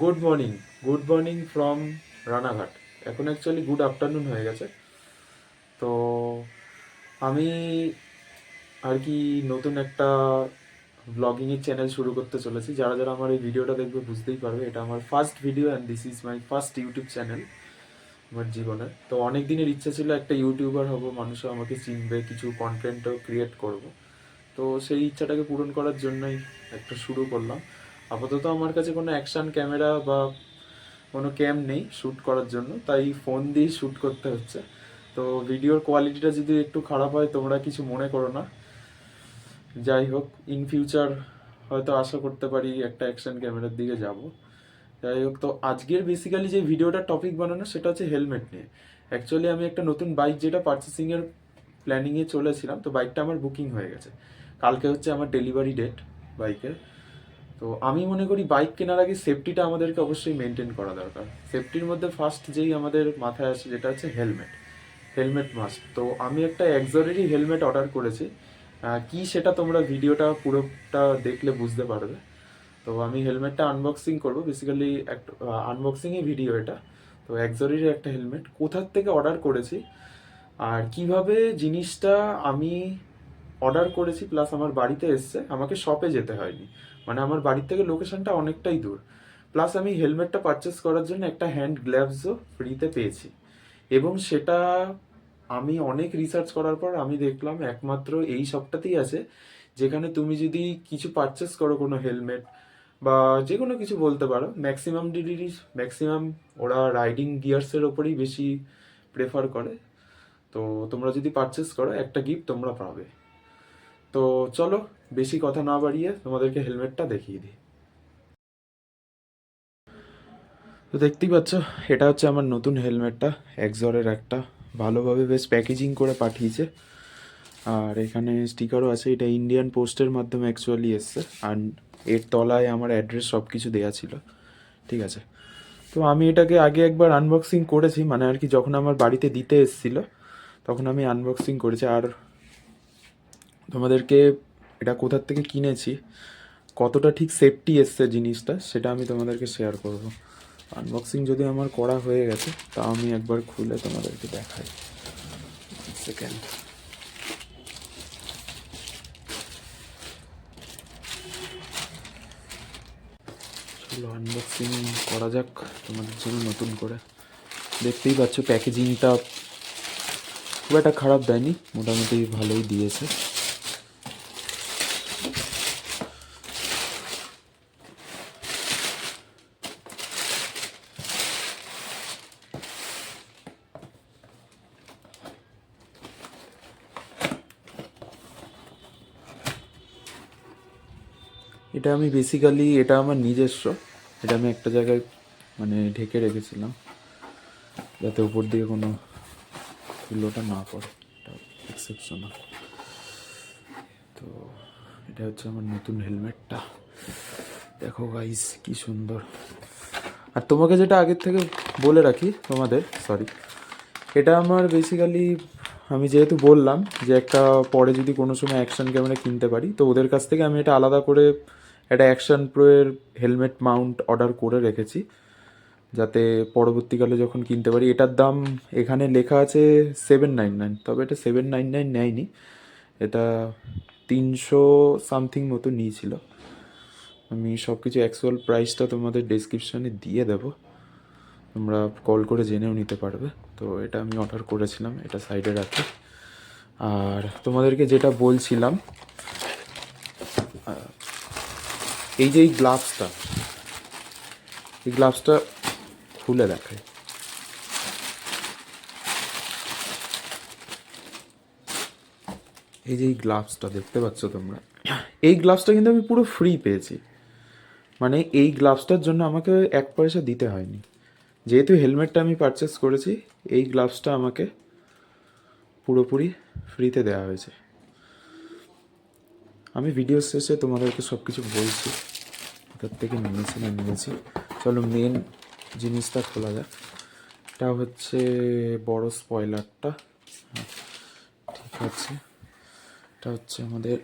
Good morning good morning from Ranaghat. এখন actually good afternoon হয়ে গেছে। তো আমি আর কি নতুন একটা ব্লগিংয়ের চ্যানেল শুরু করতে চলেছি। যারা যারা আমার এই ভিডিওটা দেখবে বুঝতেই পারবে, এটা আমার first video and this is my first YouTube channel আমার জীবনে তো অনেক দিনের ইচ্ছা ছিল একটা ইউটিউবার হব, মানুষও আমাকে চিনবে, কিছু কন্টেন্টও ক্রিয়েট করব। তো সেই ইচ্ছাটাকে পূরণ করার জন্যই একটা শুরু করলাম। আপাতত আমার কাছে কোনো অ্যাকশন ক্যামেরা বা কোনো ক্যাম নেই শ্যুট করার জন্য, তাই ফোন দিয়েই শ্যুট করতে হচ্ছে। তো ভিডিওর কোয়ালিটিটা যদি একটু খারাপ হয়, তোমরা কিছু মনে করো না। যাই হোক ইন ফিউচার হয়তো আশা করতে পারি একটা অ্যাকশন ক্যামেরার দিকে যাব। যাই হোক, তো আজকের বেসিক্যালি যে ভিডিওটা টপিক বানানো, সেটা হচ্ছে হেলমেট নিয়ে। অ্যাকচুয়ালি আমি একটা নতুন বাইক যেটা পারচেসিংয়ের প্ল্যানিংয়ে চলেছিলাম, তো বাইকটা আমার বুকিং হয়ে গেছে। কালকে হচ্ছে আমার ডেলিভারি ডেট বাইকের তো আমি মনে করি বাইক কেনার আগে সেফটিটা আমাদেরকে অবশ্যই মেনটেন করা দরকার। সেফটির মধ্যে ফার্স্ট যেই আমাদের মাথায় আসে যেটা হচ্ছে হেলমেট হেলমেট মাস্ট তো আমি একটা এক্সরেরই হেলমেট অর্ডার করেছি। কি সেটা তোমরা ভিডিওটা পুরোটা দেখলে বুঝতে পারবে। তো আমি হেলমেটটা আনবক্সিং করব। বেসিক্যালি একটা আনবক্সিংই ভিডিও এটা। তো এক্সরেরই একটা হেলমেট কোথার থেকে অর্ডার করেছি? আর কীভাবে জিনিসটা আমি অর্ডার করেছি প্লাস আমার বাড়িতে এসছে, আমাকে শপে যেতে হয়নি। মানে আমার বাড়ির থেকে লোকেশনটা অনেকটাই দূর। প্লাস আমি হেলমেটটা পারচেস করার জন্য একটা হ্যান্ড গ্লাভসও ফ্রিতে পেয়েছি। এবং সেটা আমি অনেক রিসার্চ করার পর আমি দেখলাম একমাত্র এই সবটাতেই আছে, যেখানে তুমি যদি কিছু পারচেস করো কোনো হেলমেট বা যে কোনো কিছু বলতে পারো ম্যাক্সিমাম ডিলিভারি ম্যাক্সিমাম ওরা রাইডিং গিয়ার্সের ওপরেই বেশি প্রেফার করে। তো তোমরা যদি পারচেস করো, একটা গিফট তোমরা পাবে। তো চলো, বেশি কথা না বাড়িয়ে তোমাদেরকে হেলমেটটা দেখিয়ে দিই। তো দেখতেই পাচ্ছ, এটা হচ্ছে আমার নতুন হেলমেটটা এক্সরের একটা। ভালোভাবে বেশ প্যাকেজিং করে পাঠিয়েছে। আর এখানে স্টিকারও আছে, এটা ইন্ডিয়ান পোস্টের মাধ্যমে অ্যাকচুয়ালি এসছে। আর এর তলায় আমার অ্যাড্রেস সব কিছু দেওয়া ছিল। ঠিক আছে? তো আমি এটাকে আগে একবার আনবক্সিং করেছি মানে আর কি যখন আমার বাড়িতে দিতে এসেছিল, তখন আমি আনবক্সিং করেছি। আর তোমাদেরকে এটা কোথার থেকে কিনেছি, কতটা ঠিক সেফটি এসছে জিনিসটা সেটা আমি তোমাদেরকে শেয়ার করব। আনবক্সিং যদি আমার করা হয়ে গেছে, তা আমি একবার খুলে তোমাদেরকে দেখাই। সেকেন্ড আনবক্সিং করা যাক তোমাদের জন্য নতুন করে। দেখতেই পাচ্ছ প্যাকেজিংটা খুব একটা খারাপ দেয়নি, মোটামুটি ভালোই দিয়েছে। এটা আমি বেসিক্যালি এটা আমার নিজস্ব। এটা আমি একটা জায়গায় মানে ঢেকে রেখেছিলাম। যাতে উপর দিয়ে কোনো ধুলোটা না পড়ে। এটা এক্সেপশনাল তো, এটা হচ্ছে আমার নতুন হেলমেটটা দেখো গাইস কি সুন্দর। আর তোমাকে যেটা আগের থেকে বলে রাখি, তোমাদের সরি এটা আমার বেসিক্যালি আমি যেহেতু বললাম যে একটা, পরে যদি কোনো সময় অ্যাকশন ক্যামেরা কিনতে পারি, তো ওদের কাছ থেকে আমি এটা আলাদা করে একটা অ্যাকশন প্রোয়ের হেলমেট মাউন্ট অর্ডার করে রেখেছি, যাতে পরবর্তীকালে যখন কিনতে পারি। এটার দাম এখানে লেখা আছে সেভেন নাইন নাইন তবে এটা সেভেন নাইন নাইন নেয়নি। এটা তিনশো সামথিং মতো নিয়েছিল। আমি সব কিছু অ্যাকচুয়াল প্রাইসটা তোমাদের ডেসক্রিপশানে দিয়ে দেবো। তোমরা কল করে জেনেও নিতে পারবে। তো এটা আমি অর্ডার করেছিলাম, এটা সাইডে রাখি। আর তোমাদেরকে যেটা বলছিলাম এই যে এই গ্লাভসটা এই গ্লাভসটা খুলে দেখায় এই যে এই গ্লাভসটা দেখতে পাচ্ছ তোমরা? এই গ্লাভসটা কিন্তু আমি পুরো ফ্রি পেয়েছি। মানে এই গ্লাভসটার জন্য আমাকে এক পয়সা দিতে হয়নি। যেহেতু হেলমেটটা আমি পারচেস করেছি, এই গ্লাভসটা আমাকে পুরোপুরি ফ্রিতে দেওয়া হয়েছে। আমি ভিডিও শেষে তোমাদেরকে সব কিছু বলছি। কোথার থেকে নিয়েছি না নিয়েছি। চলো মেন জিনিসটা খোলা যাক। এটা হচ্ছে বড় স্পয়লারটা হ্যাঁ, ঠিক আছে। এটা হচ্ছে আমাদের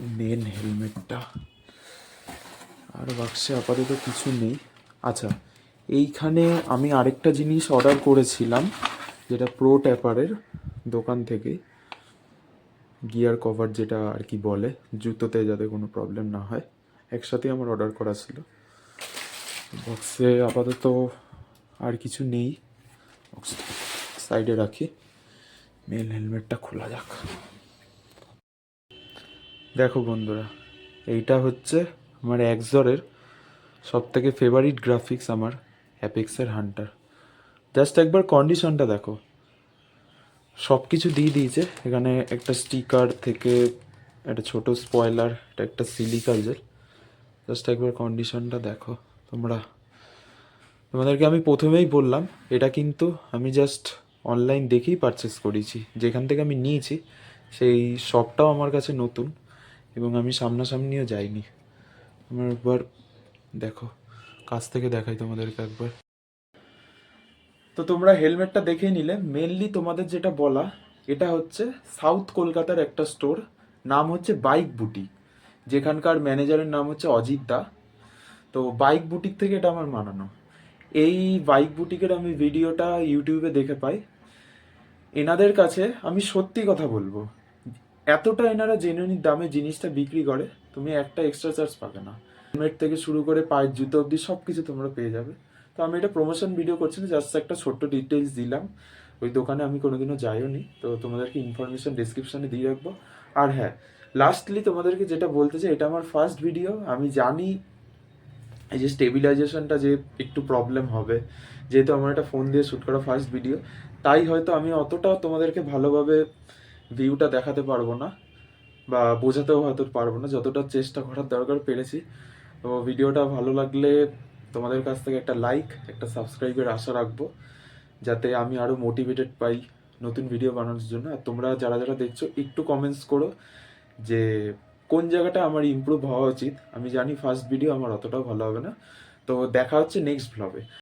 মেন হেলমেটটা আর বাক্সে আপাতত কিছু নেই। আচ্ছা এইখানে আমি আরেকটা জিনিস অর্ডার করেছিলাম যেটা প্রো ট্যাপারের দোকান থেকে। গিয়ার কভার যেটা আর কি বলে, জুতোতে যাতে কোনো প্রবলেম না হয়। একসাথে আমার অর্ডার করা ছিল। বক্সে আপাতত আর কিছু নেই। সাইডে রাখি। মেল হেলমেটটা খোলা যাক। দেখো বন্ধুরা, এইটা হচ্ছে আমার একজরের সব থেকে ফেভারিট গ্রাফিক্স আমার অ্যাপেক্সের হান্টার জাস্ট একবার কন্ডিশনটা দেখো। সব কিছু দিয়ে দিয়েছে। এখানে একটা স্টিকার থেকে একটা ছোট স্পয়লার এটা একটা সিলিকা জাস্ট একবার কন্ডিশনটা দেখো, তোমরা। তোমাদেরকে আমি প্রথমেই বললাম, এটা কিন্তু আমি জাস্ট অনলাইন দেখেই পারচেস করেছি। যেখান থেকে আমি নিয়েছি, সেই শপটাও আমার কাছে নতুন এবং আমি সামনাসামনিও যাইনি। আমার একবার দেখো, কাছ থেকে দেখাই তোমাদেরকে একবার। তো তোমরা হেলমেটটা দেখে নিলে। মেনলি তোমাদের যেটা বলা, এটা হচ্ছে সাউথ কলকাতার একটা স্টোর নাম হচ্ছে বাইক বুটিক যেখানকার ম্যানেজারের নাম হচ্ছে অজিত দা। তো বাইক বুটিক থেকে এটা আমার মানানো। এই বাইক বুটিকের আমি ভিডিওটা ইউটিউবে দেখে পাই। এনাদের কাছে আমি সত্যি কথা বলব, এতটা এনারা জেনুইন দামে জিনিসটা বিক্রি করে, তুমি একটা এক্সট্রা চার্জ পাবে না। হেলমেট থেকে শুরু করে পায়ের জুতো অবধি সব কিছু তোমরা পেয়ে যাবে। তো আমি এটা প্রমোশন ভিডিও করছি না জাস্ট একটা ছোট্ট ডিটেলস দিলাম। ওই দোকানে আমি কোনোদিনও যাইও নি তো তোমাদেরকে ইনফরমেশন ডিসক্রিপশনে দিয়ে রাখব। আর হ্যাঁ লাস্টলি তোমাদেরকে যেটা বলতে চাই, এটা আমার ফার্স্ট ভিডিও আমি জানি এই যে স্টেবিলাইজেশনটা যে একটু প্রবলেম হবে, যেহেতু আমার একটা ফোন দিয়ে শ্যুট করা ফার্স্ট ভিডিও তাই হয়তো আমি অতটা তোমাদেরকে ভালোভাবে ভিউটা দেখাতে পারব না, বা বোঝাতেও হয়তো পারব না, যতটা চেষ্টা করার দরকার পেরেছি। তো ভিডিওটা ভালো লাগলে তোমাদের কাছ থেকে একটা লাইক একটা সাবস্ক্রাইবের আশা রাখব, যাতে আমি আরও মোটিভেটেড পাই নতুন ভিডিও বানানোর জন্য। আর তোমরা যারা যারা দেখছ, একটু কমেন্টস করো যে কোন জায়গাটা আমার ইম্প্রুভ হওয়া উচিত। আমি জানি ফার্স্ট ভিডিও আমার অতটাও ভালো হবে না। তো দেখা হচ্ছে নেক্সট ব্লগে